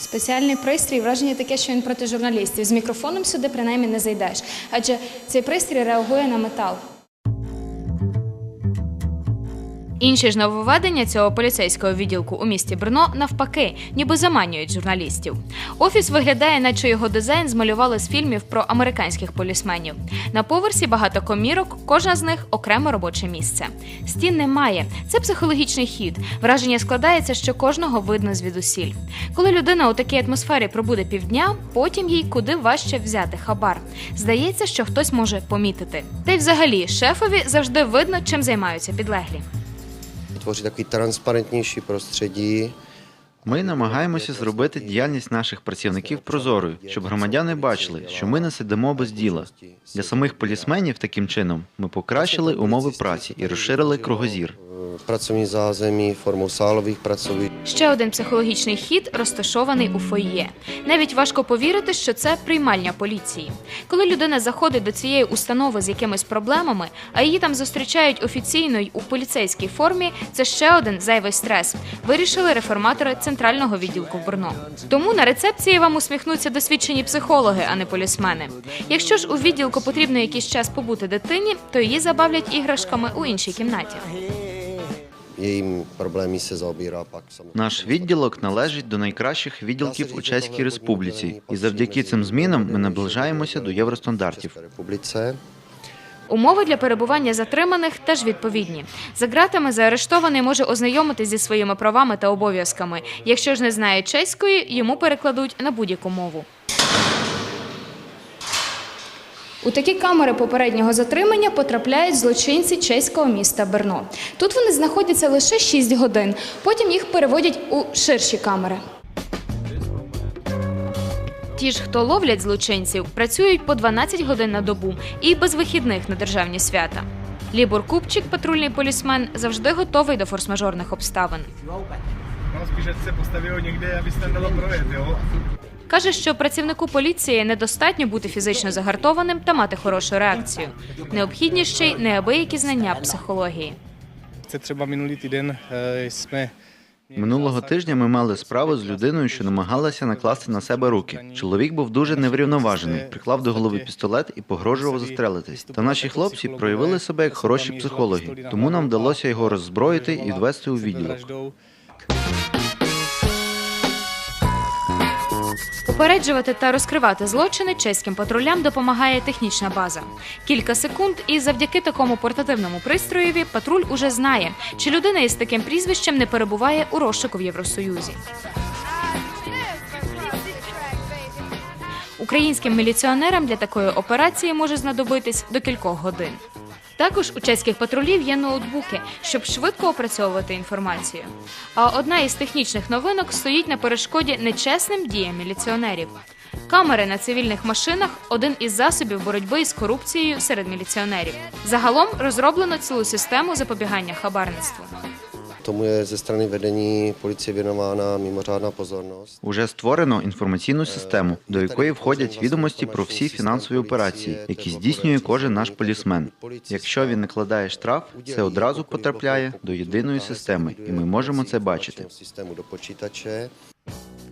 спеціальний пристрій. Враження таке, що він проти журналістів. З мікрофоном сюди принаймні не зайдеш, адже цей пристрій реагує на метал. Інші ж нововведення цього поліцейського відділку у місті Брно навпаки, ніби заманюють журналістів. Офіс виглядає, наче його дизайн змалювали з фільмів про американських полісменів. На поверсі багато комірок, кожна з них окреме робоче місце. Стін немає. Це психологічний хід. Враження складається, що кожного видно звідусіль. Коли людина у такій атмосфері пробуде півдня, потім їй куди важче взяти хабар. Здається, що хтось може помітити. Та й взагалі шефові завжди видно, чим займаються підлеглі. Vytvořit takový transparentnější prostředí, Ми намагаємося зробити діяльність наших працівників прозорою, щоб громадяни бачили, що ми не сидимо без діла. Для самих полісменів таким чином ми покращили умови праці і розширили кругозір. Працівні заземі, форму салових pracovišť. Ще один психологічний хід розташований у фойє. Навіть важко повірити, що це приймальня поліції. Коли людина заходить до цієї установи з якимись проблемами, а її там зустрічають офіційно й у поліцейській формі, це ще один зайвий стрес. Вирішили реформатори центрального відділку в Брно. Тому на рецепції вам усміхнуться досвідчені психологи, а не полісмени. Якщо ж у відділку потрібно якийсь час побути дитині, то її забавлять іграшками у іншій кімнаті. Наш відділок належить до найкращих відділків у Чеській Республіці, і завдяки цим змінам ми наближаємося до євростандартів. Умови для перебування затриманих теж відповідні. За ґратами заарештований може ознайомитись зі своїми правами та обов'язками. Якщо ж не знає чеської, йому перекладуть на будь-яку мову. У такі камери попереднього затримання потрапляють злочинці чеського міста Берно. Тут вони знаходяться лише 6 годин. Потім їх переводять у ширші камери. Ті ж, хто ловлять злочинців, працюють по 12 годин на добу і без вихідних на державні свята. Лібор Купчик, патрульний полісмен, завжди готовий до форс-мажорних обставин. No, spíš, ať se postavilo Каже, що працівнику поліції недостатньо бути фізично загартованим та мати хорошу реакцію. Необхідні ще й неабиякі знання психології. Це třeba minulý týden eh, Минулого тижня ми мали справу з людиною, що намагалася накласти на себе руки. Чоловік був дуже неврівноважений, приклав до голови пістолет і погрожував застрелитись. Та наші хлопці проявили себе як хороші психологи, тому нам вдалося його роззброїти і відвести у відділок. Попереджувати та розкривати злочини чеським патрулям допомагає технічна база. Кілька секунд, і завдяки такому портативному пристроєві патруль уже знає, чи людина із таким прізвищем не перебуває у розшуку в Євросоюзі. Українським міліціонерам для такої операції може знадобитись до кількох годин. Також у чеських патрулів є ноутбуки, щоб швидко опрацьовувати інформацію. А одна із технічних новинок стоїть на перешкоді нечесним діям міліціонерів. Камери на цивільних машинах один із засобів боротьби з корупцією серед міліціонерів. Загалом розроблено цілу систему запобігання хабарництву. Tomu je ze strany vedení policie věnována mimořádná pozornost. Уже створено інформаційну систему, до якої входять відомості про всі фінансові операції, які здійснює кожен наш полісмен. Якщо він накладає штраф, це одразу потрапляє до єдиної системи, і ми можемо це бачити.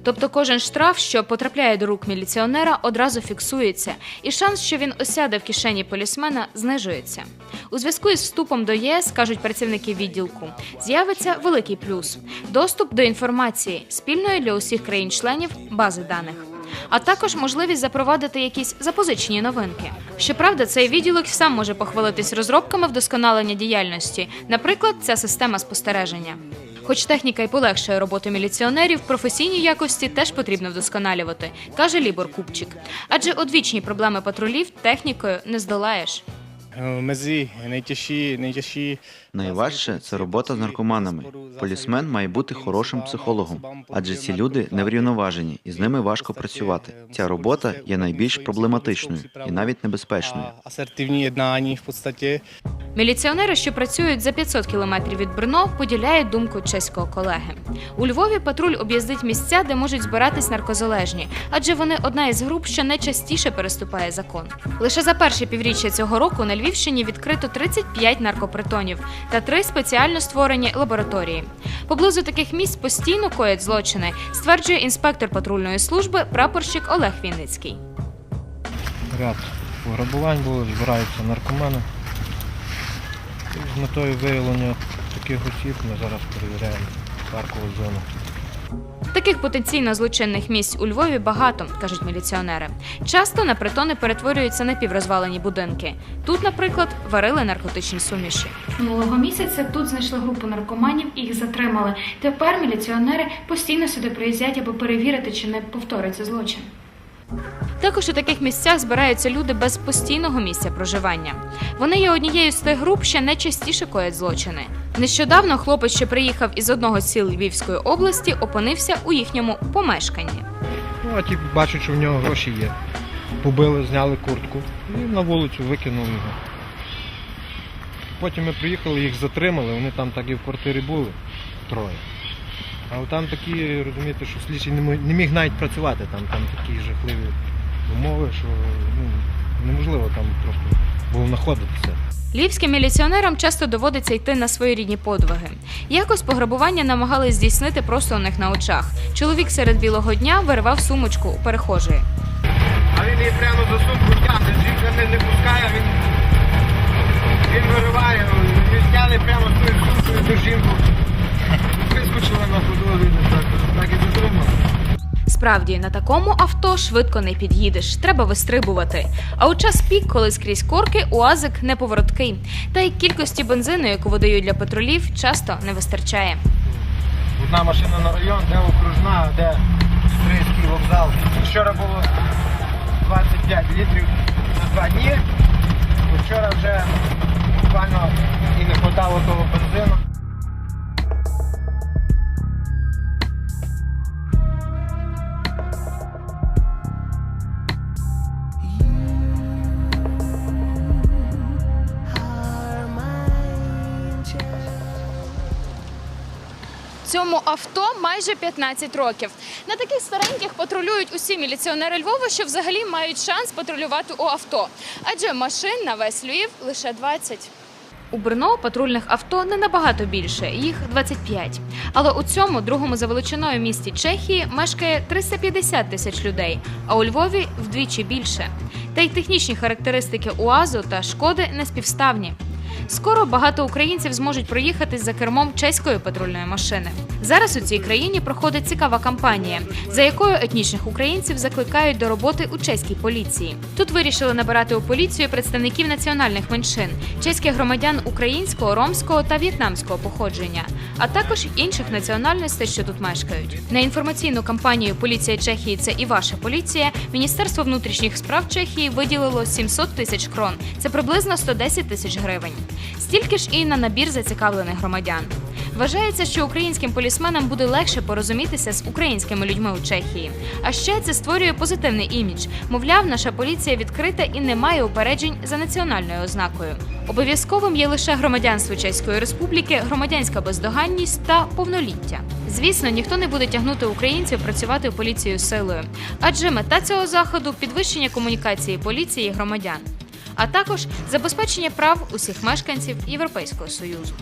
Тобто кожен штраф, що потрапляє до рук міліціонера, одразу фіксується, і шанс, що він осяде в кишені полісмена, знижується. У зв'язку із вступом до ЄС, кажуть працівники відділку, з'явиться великий плюс доступ до інформації спільної для усіх країн-членів бази даних. А також можливість запровадити якісь запозичені новинки. Щоправда, цей відділок сам може похвалитись розробками вдосконалення діяльності, наприклад, ця система спостереження. Хоч техніка й полегшує роботу міліціонерів, професійні якості теж потрібно вдосконалювати, каже Лібор Купчик. Адже одвічні проблеми патрулів технікою не здолаєш. Nejtěžší Найважче це робота з наркоманами. Полісмен має бути хорошим психологом, адже ці люди неврівноважені і з ними важко працювати. Ця робота є найбільш проблематичною і навіть небезпечною. Міліціонери, що працюють за 500 кілометрів від Брно, поділяють думку чеського колеги. У Львові патруль об'їздить місця, де можуть збиратись наркозалежні, адже вони одна із груп, що найчастіше переступає закон. Лише за перше півріччя цього року на Львівщині відкрито 35 наркопритонів та три спеціально створені лабораторії. Поблизу таких місць постійно коять злочини, стверджує інспектор патрульної служби прапорщик Олег Вінницький. Ряд пограбувань було, збираються наркомани. І з метою виявлення таких осіб ми зараз перевіряємо паркову зону. Таких потенційно злочинних місць у Львові багато, кажуть міліціонери. Часто на притони перетворюються напіврозвалені будинки. Тут, наприклад, варили наркотичні суміші. Минулого місяця тут знайшли групу наркоманів і їх затримали. Тепер міліціонери постійно сюди приїздять, аби перевірити, чи не повториться злочин. Також у таких місцях збираються люди без постійного місця проживання. Вони є однією з тих груп, що найчастіше коять злочини. Нещодавно хлопець, що приїхав із одного з сіл Львівської області, опинився у їхньому помешканні. Ну, а ті бачать, що в нього гроші є. Побили, зняли куртку і на вулицю викинули його. Потім ми приїхали, їх затримали, вони там так і в квартирі були троє. А там такі, розумієте, що слідчий не міг, не міг навіть працювати, там, там такі жахливі умови, що ну, неможливо там просто було знаходитися. Львівським міліціонерам часто доводиться йти на свої рідні подвиги. Якось пограбування намагались здійснити просто у них на очах. Чоловік серед білого дня виривав сумочку у перехожої. А він її прямо за сумку тягне, жінка не, не пускає, він, він вириває, він зняли прямо з тою сумкою ту жінку. Вискочила на ходу, так, так і затримали. Справді, на такому авто швидко не під'їдеш, треба вистрибувати. А у час пік, коли скрізь корки, уазик неповороткий. Та й кількості бензину, яку видають для патрулів, часто не вистачає. Одна машина на район, де окружна, де Стрийський вокзал. Вчора було 25 літрів на два дні. Вчора вже буквально і не хватало того бензину. Цьому авто майже 15 років. На таких стареньких патрулюють усі міліціонери Львова, що взагалі мають шанс патрулювати у авто. Адже машин на весь Львів лише 20. У Брно патрульних авто не набагато більше, їх 25. Але у цьому другому за величиною місті Чехії мешкає 350 тисяч людей, а у Львові вдвічі більше. Та й технічні характеристики УАЗу та шкоди не співставні. Скоро багато українців зможуть проїхати за кермом чеської патрульної машини. Зараз у цій країні проходить цікава кампанія, за якою етнічних українців закликають до роботи у чеській поліції. Тут вирішили набирати у поліцію представників національних меншин, чеських громадян українського, ромського та в'єтнамського походження, а також інших національностей, що тут мешкають. На інформаційну кампанію Поліція Чехії це і ваша поліція. Міністерство внутрішніх справ Чехії виділило 700 тисяч крон. Це приблизно 110 тисяч гривень. Стільки ж і на набір зацікавлених громадян. Вважається, що українським полісменам буде легше порозумітися з українськими людьми у Чехії. А ще це створює позитивний імідж. Мовляв, наша поліція відкрита і не має упереджень за національною ознакою. Обов'язковим є лише громадянство Чеської Республіки, громадянська бездоганність та повноліття. Звісно, ніхто не буде тягнути українців працювати у поліцію силою, адже мета цього заходу підвищення комунікації поліції і громадян, а також забезпечення прав усіх мешканців Європейського союзу.